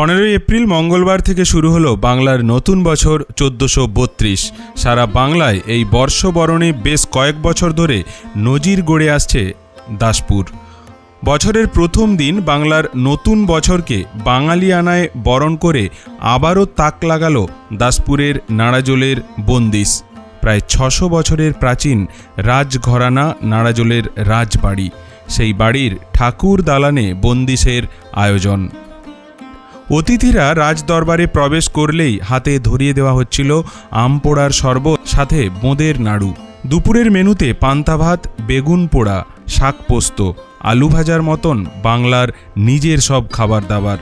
পনেরোই এপ্রিল মঙ্গলবার থেকে শুরু হলো বাংলার নতুন বছর চোদ্দোশো বত্রিশ। সারা বাংলায় এই বর্ষবরণে বেশ কয়েক বছর ধরে নজির গড়ে আসছে দাসপুর। বছরের প্রথম দিন বাংলার নতুন বছরকে বাঙালিয়ানায় বরণ করে আবারও তাক লাগালো দাসপুরের নাড়াজোলের বন্দিশ। প্রায় ছশো বছরের প্রাচীন রাজঘরানা নাড়াজোলের রাজবাড়ি। সেই বাড়ির ঠাকুর দালানে বন্দিশের আয়োজন। অতিথিরা রাজদরবারে প্রবেশ করলেই হাতে ধরিয়ে দেওয়া হচ্ছিল আম পোড়ার শরবত, সাথে বোঁদের নাড়ু। দুপুরের মেনুতে পান্তা ভাত, বেগুন পোড়া, শাক পোস্ত, আলু ভাজার মতন বাংলার নিজের সব খাবার দাবার।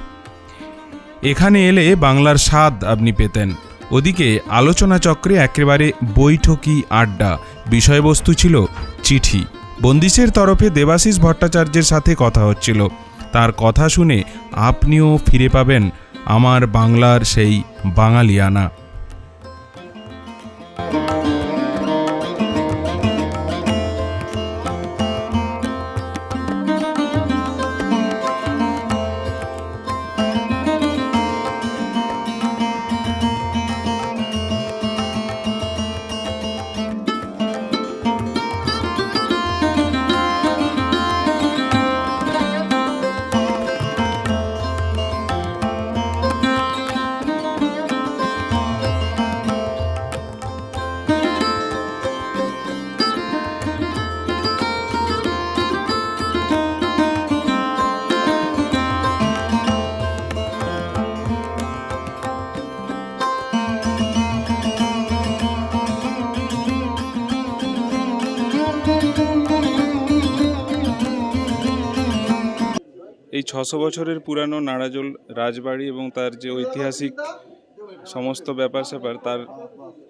এখানে এলে বাংলার স্বাদ আপনি পেতেন। ওদিকে আলোচনা চক্রে একেবারে বৈঠকি আড্ডা, বিষয়বস্তু ছিল চিঠি। বন্দিশের তরফে দেবাশিস ভট্টাচার্যের সাথে কথা হচ্ছিল। তার কথা শুনে আপনিও ফিরে পাবেন আমার বাংলার সেই বাঙালিয়ানা। ছশো বছরের পুরানো নাড়াজোল রাজবাড়ি এবং তার যে ঐতিহাসিক সমস্ত ব্যাপার স্যাপার, তার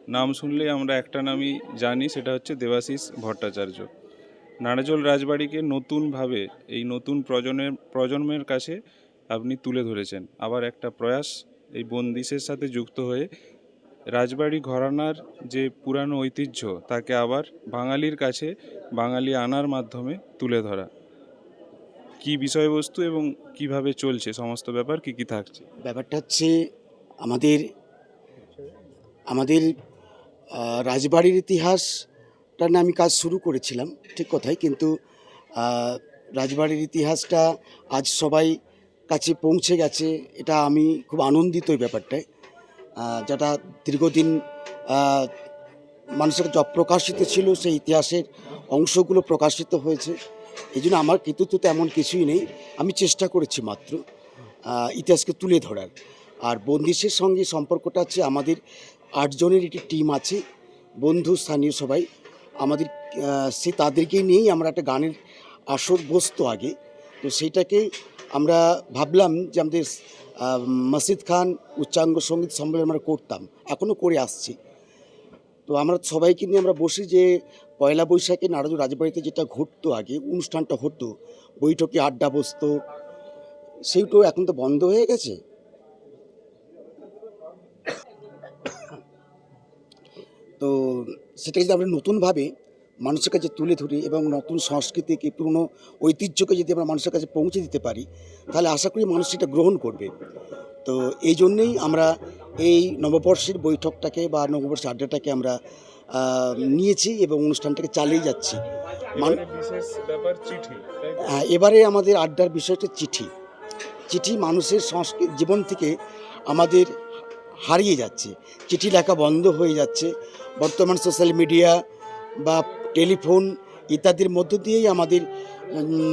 নাম শুনলেই আমরা একটা নামই জানি, সেটা হচ্ছে দেবাশিস ভট্টাচার্য। নাড়াজোল রাজবাড়িকে নতুনভাবে, এই নতুন প্রজন্মের প্রজন্মের কাছে আপনি তুলে ধরেছেন। আবার একটা প্রয়াস এই বন্দিশের সাথে যুক্ত হয়ে রাজবাড়ি ঘরানার যে পুরানো ঐতিহ্য, তাকে আবার বাঙালির কাছে বাঙালি আনার মাধ্যমে তুলে ধরা। কি বিষয়বস্তু এবং কীভাবে চলছে সমস্ত ব্যাপার, কি কি থাকছে? ব্যাপারটা হচ্ছে আমাদের আমাদের রাজবাড়ির ইতিহাসটা নিয়ে আমি কাজ শুরু করেছিলাম, ঠিক কথাই, কিন্তু রাজবাড়ির ইতিহাসটা আজ সবাই কাছে পৌঁছে গেছে, এটা আমি খুব আনন্দিত এই ব্যাপারটায়। যেটা দীর্ঘদিন মানুষের কাছে অপ্রকাশিত ছিল, সেই ইতিহাসের অংশগুলো প্রকাশিত হয়েছে। এই জন্য আমার কৃতিত্ব তো এমন কিছুই নেই। আমি চেষ্টা করেছি মাত্র ইতিহাসকে তুলে ধরার। আর বন্দিশের সঙ্গে সম্পর্কটা হচ্ছে আমাদের আটজনের একটি টিম আছে বন্ধু স্থানীয় সবাই। আমাদের সে তাদেরকেই নিয়েই আমরা একটা গানের আসর বসতো আগে। তো সেইটাকে আমরা ভাবলাম যে আমাদের আহ, মসজিদ খান উচ্চাঙ্গ সংগীত সম্মেলন আমরা করতাম। এখনও করে আসছি। তো আমরা সবাইকে নিয়ে আমরা বসি যে পয়লা বৈশাখে নারাজ রাজবাড়িতে যেটা ঘটতো আগে, অনুষ্ঠানটা হতো, বৈঠকে আড্ডা বসতো, সেইটাও এখন তো বন্ধ হয়ে গেছে? তো সেটা যদি আমরা নতুনভাবে মানুষের কাছে তুলে ধরি এবং নতুন সংস্কৃতিকে, পুরনো ঐতিহ্যকে যদি আমরা মানুষের কাছে পৌঁছে দিতে পারি, তাহলে আশা করি মানুষ সেটা গ্রহণ করবে। তো এই জন্যেই আমরা এই নববর্ষের বৈঠকটাকে বা নববর্ষের আড্ডাটাকে আমরা নিয়েছি এবং অনুষ্ঠানটাকে চালিয়ে যাচ্ছি। হ্যাঁ, এবারে আমাদের আড্ডার বিষয়টা চিঠি। চিঠি মানুষের সংস্কৃতি জীবন থেকে আমাদের হারিয়ে যাচ্ছে। চিঠি লেখা বন্ধ হয়ে যাচ্ছে। বর্তমান সোশ্যাল মিডিয়া বা টেলিফোন ইত্যাদির মধ্য দিয়েই আমাদের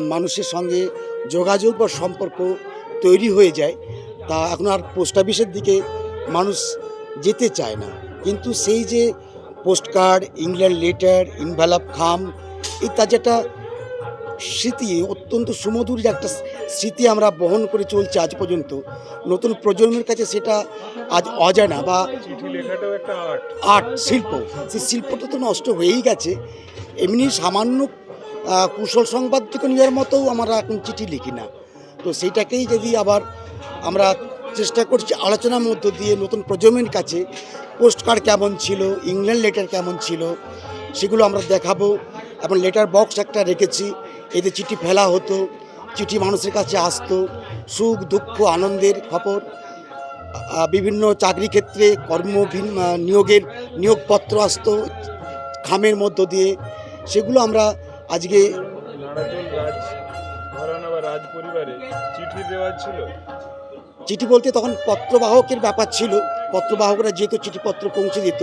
মানুষের সঙ্গে যোগাযোগ বা সম্পর্ক তৈরি হয়ে যায়। তা এখন আর পোস্ট অফিসের দিকে মানুষ যেতে চায় না। কিন্তু সেই যে post card England letter envelope খাম ইত্যাদি একটা স্মৃতি অত্যন্ত সুমধুর যে একটা স্মৃতি আমরা বহন করে চলছে আজ পর্যন্ত। নতুন প্রজন্মের কাছে সেটা আজ অজানা বা আর্ট আর্ট শিল্প। সেই শিল্পটা তো নষ্ট হয়েই গেছে। এমনি সামান্য কুশল সংবাদ থেকে নেওয়ার মতো আমরা এখন চিঠি লিখি না। তো সেইটাকেই যদি আবার আমরা চেষ্টা করছি, আলোচনার মধ্য দিয়ে নতুন প্রজন্মের কাছে পোস্ট কার্ড কেমন ছিল ইংল্যান্ড লেটার কেমন ছিল, সেগুলো আমরা দেখাবো। এবং লেটার বক্স একটা রেখেছি, এতে চিঠি ফেলা হতো, চিঠি মানুষের কাছে আসতো, সুখ, দুঃখ, আনন্দের খবর বিভিন্ন চাকরি ক্ষেত্রে কর্ম নিয়োগের নিয়োগপত্র আসতো, খামের মধ্য দিয়ে। সেগুলো আমরা আজকে রাজ পরিবারে চিঠির রেওয়াজ ছিল। চিঠি বলতে তখন পত্রবাহকের ব্যাপার ছিল। পত্রবাহকরা যেহেতু চিঠিপত্র পৌঁছে দিত।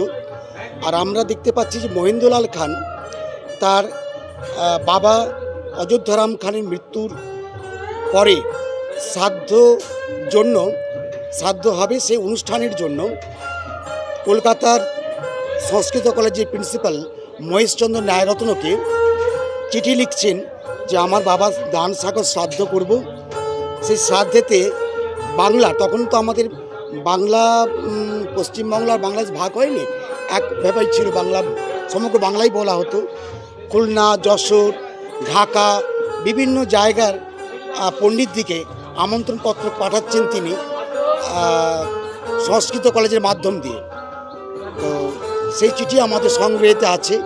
আর আমরা দেখতে পাচ্ছি যে মহেন্দ্রলাল খান, তার বাবা অযোধ্যারাম খানের মৃত্যুর পরে শ্রাদ্ধ জন্য, শ্রাদ্ধ হবে সেই অনুষ্ঠানের জন্য কলকাতার সংস্কৃত কলেজের প্রিন্সিপাল মহেশচন্দ্র ন্যায়রত্নকে চিঠি লিখছেন যে, আমার বাবা দান সাগর শ্রাদ্ধ করব। সেই শ্রাদ্ধেতে বাংলা তখন তো আমাদের বাংলা উম, পশ্চিমবাংলা আর বাংলাদেশ ভাগ হয়নি। এক ব্যাপার ছিল বাংলা সমগ্র বাংলাই বলা হতো। খুলনা যশোর ঢাকা বিভিন্ন জায়গার পণ্ডিতদিকে আমন্ত্রণপত্র পাঠাচ্ছেন তিনি সংস্কৃত কলেজের মাধ্যম দিয়ে। তো সেই চিঠি আমাদের সংগ্রহেতে আছে।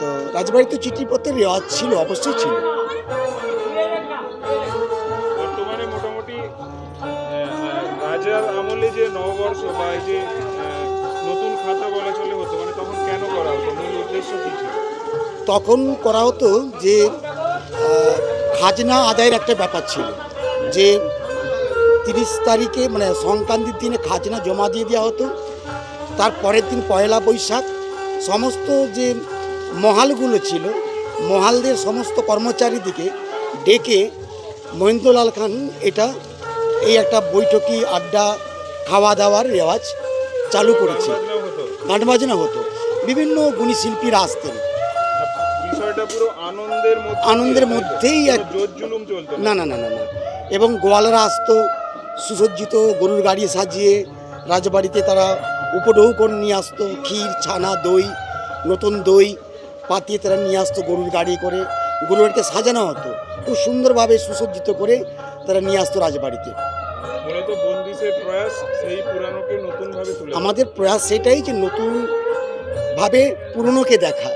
তো রাজবাড়িতে চিঠিপত্রের রেওয়াজ ছিল অবশ্যই ছিল। আমলে যে নববর্ষ বা এই যে নতুন খাতা বলা চলে হতো মানে তখন কেন করা হতো? মূল উদ্দেশ্য ছিল? তখন করা হতো যে খাজনা আদায়ের একটা ব্যাপার ছিল। যে, তিরিশ তারিখে মানে সংক্রান্তির দিনে খাজনা জমা দিয়ে দেওয়া হতো। তার পরের দিন পয়লা বৈশাখ, সমস্ত যে মহালগুলো ছিল, মহালদের সমস্ত কর্মচারীদিকে ডেকে মহেন্দ্রলাল খান এটা এই একটা বৈঠকি আড্ডা খাওয়া দাওয়ার রেওয়াজ চালু করেছে। গান বাজনা হতো। বিভিন্ন গুণী শিল্পীরা আসতেন। আনন্দের? মধ্যেই এক- না না না না না। এবং গোয়ালারা আসতো সুসজ্জিত গরুর গাড়ি সাজিয়ে রাজবাড়িতে তারা উপঢৌ করে নিয়ে আসতো ক্ষীর ছানা দই নতুন দই পাতিয়ে তারা নিয়ে আসতো গরুর গাড়ি করে। গরুর গাড়িতে সাজানো হতো। খুব সুন্দরভাবে সুসজ্জিত করে তারা নিয়ে আসতো রাজবাড়িতে। প্রয়াস সেই পুরানোকে নতুন ভাবে তুলে আমাদের প্রয়াস সেটাই যে নতুনভাবে পুরনোকে দেখা।